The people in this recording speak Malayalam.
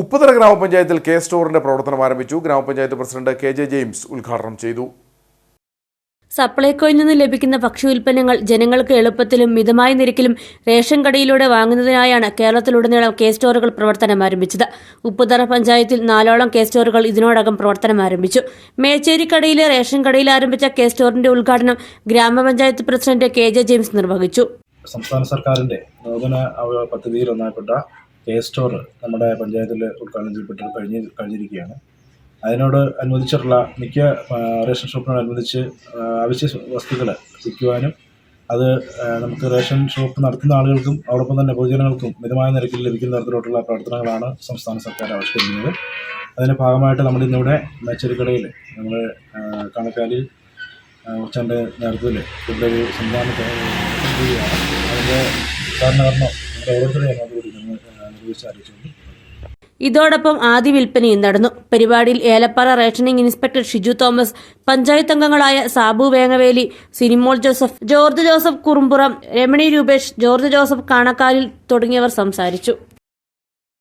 ഉപ്പുതറ ഗ്രാമപഞ്ചായത്തിൽ കെ സ്റ്റോറിന്റെ പ്രവർത്തനം ആരംഭിച്ചു. ഗ്രാമപഞ്ചായത്ത് പ്രസിഡന്റ് കെ ജെ ജെയിംസ് ഉദ്ഘാടനം ചെയ്തു. സപ്ലൈകോയിൽ നിന്ന് ലഭിക്കുന്ന ഭക്ഷ്യ ഉൽപ്പന്നങ്ങൾ ജനങ്ങൾക്ക് എളുപ്പത്തിലും മിതമായ നിരക്കിലും റേഷൻ കടയിലൂടെ വാങ്ങുന്നതിനായാണ് കേരളത്തിലുടനീളം കെ സ്റ്റോറുകൾ പ്രവർത്തനം ആരംഭിച്ചത്. ഉപ്പുതറ പഞ്ചായത്തിൽ നാലോളം കെ സ്റ്റോറുകൾ ഇതിനോടകം പ്രവർത്തനം ആരംഭിച്ചു. മേച്ചേരിക്കടയിലെ റേഷൻ കടയിൽ ആരംഭിച്ച കെ സ്റ്റോറിന്റെ ഉദ്ഘാടനം ഗ്രാമപഞ്ചായത്ത് പ്രസിഡന്റ് കെ ജെ ജെയിംസ് നിർവഹിച്ചു. സംസ്ഥാന സർക്കാരിന്റെ നൂതന പദ്ധതിയിൽ ഒന്നായിപ്പെട്ട കെ സ്റ്റോർ നമ്മുടെ പഞ്ചായത്തിൽ ഉദ്ഘാടനം ചെയ്യപ്പെട്ട് കഴിഞ്ഞ് കഴിഞ്ഞിരിക്കുകയാണ്. അതിനോട് അനുവദിച്ചിട്ടുള്ള മിക്ക റേഷൻ ഷോപ്പിനോടനുബന്ധിച്ച് ആ, അവശ്യ വസ്തുക്കൾ വിൽക്കുവാനും അത് നമുക്ക് റേഷൻ ഷോപ്പ് നടത്തുന്ന ആളുകൾക്കും അതോടൊപ്പം തന്നെ പൊതുജനങ്ങൾക്കും മിതമായ നിരക്കിൽ ലഭിക്കുന്ന തരത്തിലോട്ടുള്ള പ്രവർത്തനങ്ങളാണ് സംസ്ഥാന സർക്കാർ ആവിഷ്കരിക്കുന്നത്. അതിന്റെ ഭാഗമായിട്ട് നമ്മൾ ഇന്നിവിടെ മേച്ചേരിക്കടയിൽ നമ്മൾ കണക്കാലിൽ ഉച്ചന്റെ നേതൃത്വത്തിൽ ഇവിടെ ഒരു സംവിധാനം അതിന്റെ ഉദ്ഘാടനകർമ്മം നമ്മുടെ ഓരോരുത്തരെയും അതുകൂടി ഇതോടൊപ്പം ആദ്യ വിൽപ്പനയും നടന്നു. പരിപാടിയിൽ Elappara rationing inspector Shiju Thomas panchayat അംഗങ്ങളായ Sabu Vengaveli Sinimol Joseph George Joseph Kurumpuram Ramani Rupesh George Joseph കാണക്കാലിൽ തുടങ്ങിയവർ സംസാരിച്ചു.